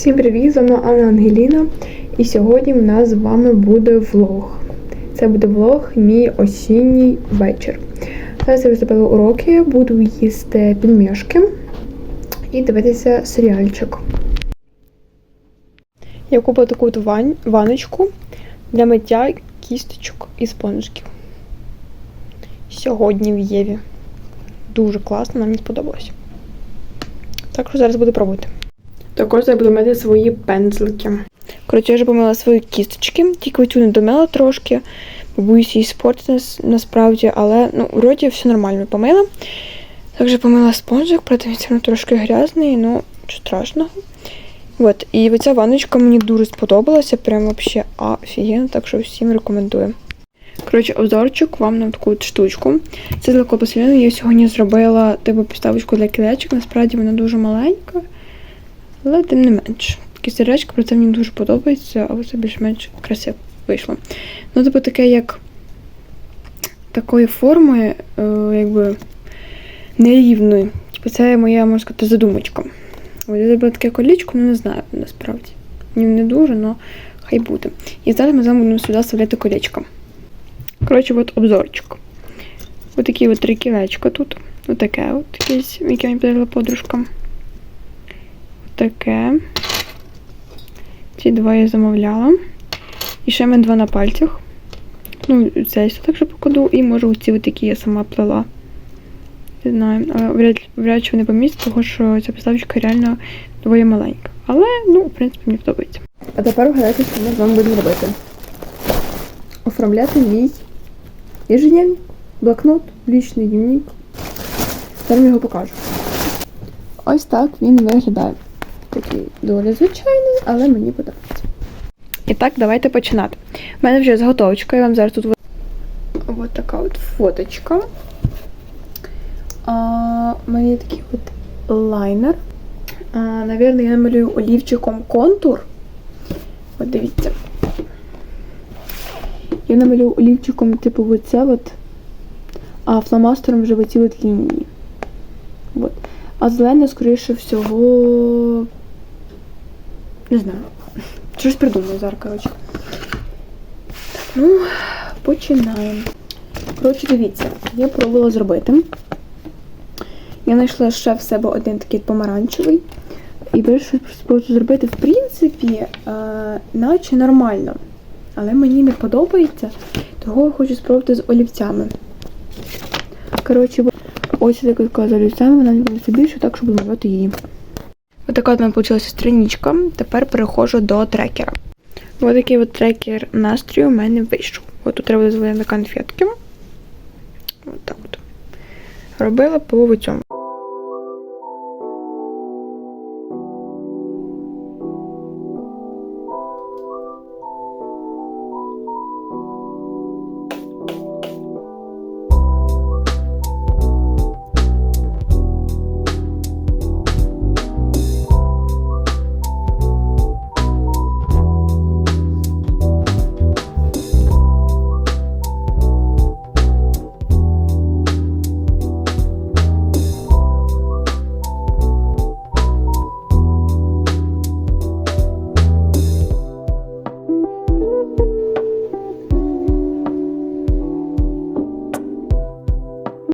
Всім привіт! З вами Анна Ангеліна. І сьогодні в нас з вами буде влог. Це буде влог мій осінній вечір. Зараз я зробила уроки, буду їсти пельмешки і дивитися серіальчик. Я купила таку от ваночку для миття кісточок і спонжиків. Сьогодні в Єві. Дуже класно, нам мені сподобалось. Так що зараз буду пробувати. Також буду свої пензлики. Коротше, я вже помила свої кісточки, тільки оцю не домила трошки, бо боюсь її спортити насправді, але ну, вроді все нормально помила. Також помила спонжик, проте він все одно трошки грязний, ну нічого страшного. От, і оця ванночка мені дуже сподобалася, прям вообще офігенно, так що всім рекомендую. Коротше, обзорчик вам на таку штучку. Це з лакопластиліну я сьогодні зробила типу підставочку для кілечок. Насправді вона дуже маленька, але тим не менш. Такі сердечки, проте мені дуже подобається, але це більш-менш красиво вийшло. Ну, типу, таке як такої форми, е, якби нерівної. Типу, це моя, можна сказати, задумочка. От я таке колічко, ну не знаю насправді. Мені не дуже, але хай буде. І зараз ми з вами будемо сюди вставляти колечко. Коротше, от обзорчик. Ось такі от три кілечка тут. Отаке от якесь, яке мені подарила подружка. Таке. Ці два я замовляла. І ще мене два на пальцях. Ну, це я також покладу. І може оці от такі я сама плела. Не знаю, вряд, вряд чи вони помістять, тому що ця підставочка реально доволі маленька. Але, ну, в принципі, мені подобається. А тепер вгадайте, що ми з вами будемо робити. Оформляти мій ежедневний блокнот, лічний дневник. Зараз його покажу. Ось так він виглядає. Такий доволі звичайний, але мені подобається. І так, давайте починати. У мене вже заготовочка, я вам зараз тут. Ось така от фоточка. А, у мене є такий от лайнер. А, Навірно, я намалюю олівчиком контур. От дивіться. Я намалюю олівчиком, типу, оце от, а фломастером вже оці от лінії. От. А зелене, скоріше всього. Не знаю. Щось придумаю зараз, коротше. Ну, починаємо. Коротше, дивіться, я пробувала зробити. Я знайшла ще в себе один такий помаранчевий. І вирішила спробувати зробити, в принципі, е, наче нормально. Але мені не подобається, того я хочу спробувати з олівцями. Коротше, ось така з олівцями, вона подобається більше, так що буду її. Ось така от мене вийшла страничка. Тепер переходжу до трекера. Ось такий от трекер настрою у мене вийшов. От тут треба дозволити конфетки. Ось так от. Робила по цьому.